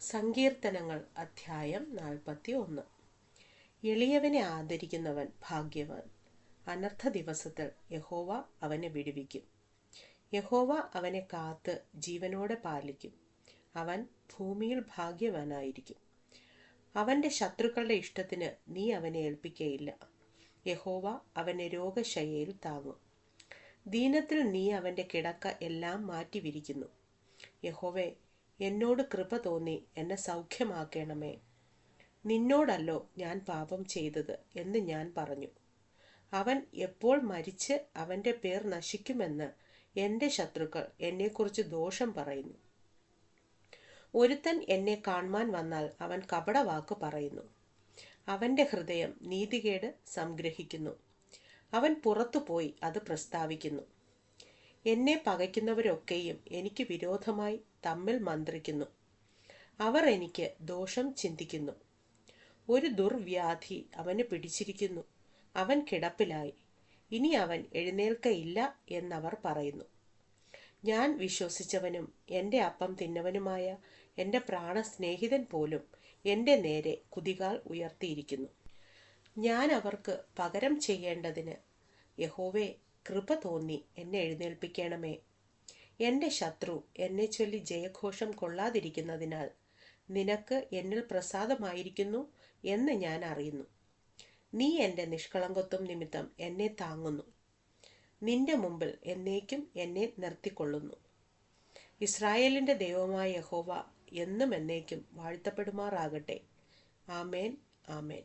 സങ്കീർത്തനങ്ങൾ അധ്യായം നാൽപ്പത്തി ഒന്ന് എളിയവനെ ആദരിക്കുന്നവൻ ഭാഗ്യവാൻ. അനർത്ഥ ദിവസത്തിൽ യഹോവ അവനെ വിടുവിക്കും. യഹോവ അവനെ കാത്ത് ജീവനോടെ പാലിക്കും. അവൻ ഭൂമിയിൽ ഭാഗ്യവാനായിരിക്കും. അവന്റെ ശത്രുക്കളുടെ ഇഷ്ടത്തിന് നീ അവനെ ഏൽപ്പിക്കയില്ല. യഹോവ അവനെ രോഗശയയിൽ താങ്ങും. ദീനത്തിൽ നീ അവന്റെ കിടക്ക എല്ലാം മാറ്റി വിരിക്കുന്നു യഹോവേ എന്നോട് കൃപ തോന്നി എന്നെ സൗഖ്യമാക്കണമേ. നിന്നോടല്ലോ ഞാൻ പാപം ചെയ്തത് എന്ന് ഞാൻ പറഞ്ഞു. അവൻ എപ്പോൾ മരിച്ച് അവന്റെ പേർ നശിക്കുമെന്ന് എന്റെ ശത്രുക്കൾ എന്നെക്കുറിച്ച് ദോഷം പറയുന്നു. ഒരുത്തൻ എന്നെ കാണുവാൻ വന്നാൽ അവൻ കപടവാക്ക് പറയുന്നു. അവന്റെ ഹൃദയം നീതികേട് സംഗ്രഹിക്കുന്നു. അവൻ പുറത്തുപോയി അത് പ്രസ്താവിക്കുന്നു. എന്നെ പകയ്ക്കുന്നവരൊക്കെയും എനിക്ക് വിരോധമായി തമ്മിൽ മന്ത്രിക്കുന്നു. അവർ എനിക്ക് ദോഷം ചിന്തിക്കുന്നു. ഒരു ദുർവ്യാധി അവന് പിടിച്ചിരിക്കുന്നു. അവൻ കിടപ്പിലായി. ഇനി അവൻ എഴുന്നേൽക്കയില്ല എന്നവർ പറയുന്നു. ഞാൻ വിശ്വസിച്ചവനും എന്റെ അപ്പം തിന്നവനുമായ എന്റെ പ്രാണസ്നേഹിതൻ പോലും എന്റെ നേരെ കുതികാൽ ഉയർത്തിയിരിക്കുന്നു. ഞാൻ അവർക്ക് പകരം ചെയ്യേണ്ടതിന് യഹോവേ കൃപ തോന്നി എന്നെ എഴുന്നേൽപ്പിക്കണമേ. എന്റെ ശത്രു എന്നെ ചൊല്ലി ജയഘോഷം കൊള്ളാതിരിക്കുന്നതിനാൽ നിനക്ക് എന്നിൽ പ്രസാദമായിരിക്കുന്നു എന്ന് ഞാൻ അറിയുന്നു. നീ എന്റെ നിഷ്കളങ്കത്വം നിമിത്തം എന്നെ താങ്ങുന്നു. നിന്റെ മുമ്പിൽ എന്നേക്കും എന്നെ നിർത്തിക്കൊള്ളുന്നു. ഇസ്രായേലിന്റെ ദൈവമായ യഹോവ എന്നും എന്നേക്കും വാഴ്ത്തപ്പെടുമാറാകട്ടെ. ആമേൻ ആമേൻ.